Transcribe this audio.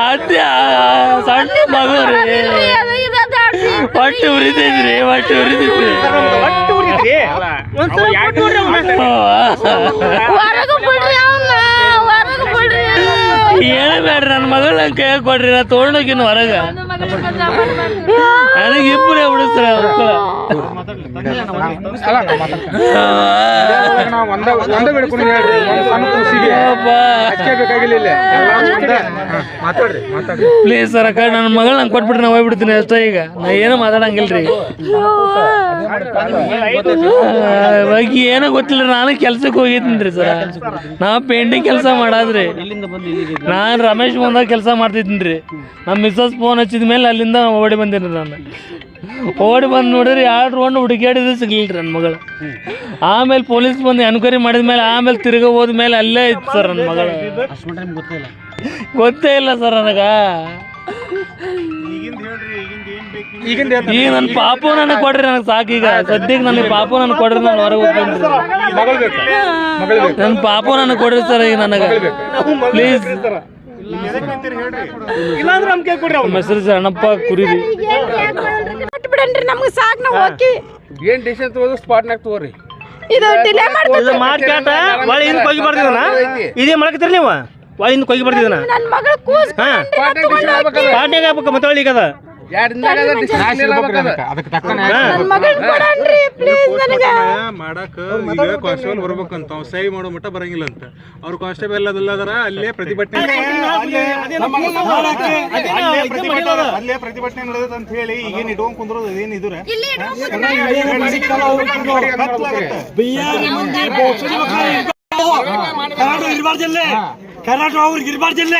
ಅದ್ಯ ಸಣ್ಣ ಮಗು ರೀ ಹೊಟ್ಟೆ ಉರಿತೈತ್ರಿ ಹೊಟ್ಟೆ ಉರಿತೈತ್ರಿ ಹೇಳಬೇಡ್ರಿ ನನ್ನ ಮಗಳ ಕೈ ಕೊಡ್ರಿ ನಾ ತೊಗೊಂಡೋಗಿನ ಹೊರಗ. ನನಗೆ ಇಬ್ಬರೇ ಪ್ಲೀಸ್ ಸರ್ ಅಕ್ಕ, ನನ್ನ ಮಗಳ ನಂಗೆ ಕೊಟ್ಬಿಟ್ರೆ ನಾ ಹೋಗ್ಬಿಡ್ತೀನಿ ಅಷ್ಟೇ ಈಗ. ನಾ ಏನೂ ಮಾತಾಡಂಗಿಲ್ರಿ. ಬಗ್ಗೆ ಏನೋ ಗೊತ್ತಿಲ್ಲ, ನಾನು ಕೆಲ್ಸಕ್ಕೆ ಹೋಗಿದ್ದೀನಿ ಸರ್ ನಾ ಪೇಂಟಿಂಗ್ ಕೆಲಸ ಮಾಡಾದ್ರಿ. ನಾನು ರಮೇಶ್ ಬಂದಾಗ ಕೆಲಸ ಮಾಡ್ತಿದ್ದೀನಿ ರೀ ನಮ್ಮ ಮಿಸ್ಸಸ್ ಫೋನ್ ಹಚ್ಚಿದ ಮೇಲೆ ಅಲ್ಲಿಂದ ಓಡಿ ಬಂದೀನಿ ನಾನು. ಓಡಿ ಬಂದು ನೋಡಿರಿ ಎರಡು ರೌಂಡ್ ಹುಡುಕಾಡಿದ್ರೆ ಸಿಗ್ಲಿಲ್ಲ ನನ್ನ ಮಗಳು. ಆಮೇಲೆ ಪೊಲೀಸ್ ಬಂದು ಎನ್ಕ್ವೈರಿ ಮಾಡಿದ ಮೇಲೆ ಆಮೇಲೆ ತಿರ್ಗ ಹೋದ ಮೇಲೆ ಅಲ್ಲೇ ಇತ್ತು ಸರ್ ನನ್ನ ಮಗಳು. ಗೊತ್ತೇ ಇಲ್ಲ ಸರ್ ನನಗ. ಈಗ ನನ್ನ ಪಾಪು ನನಗೆ ಕೊಡ್ರಿ ನನಗೆ ಸಾಕು ಈಗ. ಸದ್ಯಕ್ಕೆ ನನಗೆ ಪಾಪು ನನಗೆ ಕೊಡ್ರಿ ನಾನು ಹೊರಗೆ ಹೋಗ್ತೀನಿ. ನನ್ನ ಪಾಪು ನನಗೆ ಕೊಡ್ರಿ ಸರ್ ಈಗ ನನಗೆ. ಪ್ಲೀಸ್ ಇಲ್ಲಾಂದ್ರೆ ನಮ್ಗೆ ಕೊಡ್ರಿ ಅವ್ನ. ನಮ್ಮ ಹೆಸರು ಅಣ್ಣಪ್ಪ ಕುರಿರಿ ಬಿಡನ್ರಿ ನಮ್ಗೆ ಸಾಕ್ ನಾವು ಹೋಗಿ ಏನ್ ಡಿಸಿಷನ್ ತಗೋದು? ಸ್ಪಾಟ್ನಾಗ ತಗೋರಿ. ಇದು ಡಿಲೇ ಇದು ಒಳ್ಳೆ ಹಿಂದ್ ಕೊಯ್ಗಿ ಬರ್ತಿದನ ಇದೇ ಮಾಡಕತ್ತೀರಿ ನೀವು? ಒಳ್ಳೆ ಹಿಂದ್ ಕೊಯ್ಗಿ ಬರ್ತಿದನ ನನ್ನ ಮಗಳ ಕೂಸ್ ಹಾ. ಪಾಟ್ನಾಗ ಹಾಕ್ಬೇಕು ಮತ್ತೆ ಒಳ್ಳೆ ಈಗ ಅದ. ಅದಕ್ಕೆ ತಕ್ಕನೆ ನನ್ನ ಮಗಳ ಕೊಡನ್ರಿ ಪ್ಲೀಸ್ ನನಗೆ. ಮಾಡಾಕ ಈಗ ಕಾನ್ಸ್ಟೇಬಲ್ ಬರ್ಬೇಕಂತ ಮಾಡೋ ಮಟ್ಟ ಬರಂಗಿಲ್ಲ ಅಂತ ಅವ್ರು ಕಾನ್ಸ್ಟೇಬಲ್ ಅದಲ್ಲದಾರ ಅಲ್ಲೇ ಪ್ರತಿಭಟನೆ ಅಲ್ಲೇ ಪ್ರತಿಭಟನೆ ನಡೆದ ಅಂತ ಹೇಳಿ ಈಗೇನು ಇಟ್ಕೊಂಡ್ ಕುಂದ್ರೋದು ಏನ್ ಇದ್ರ? ಕರ್ನಾಟಕ ಅವ್ರಿಗೆ ಇರ್ಬಾರ್ದಿಲ್ಲ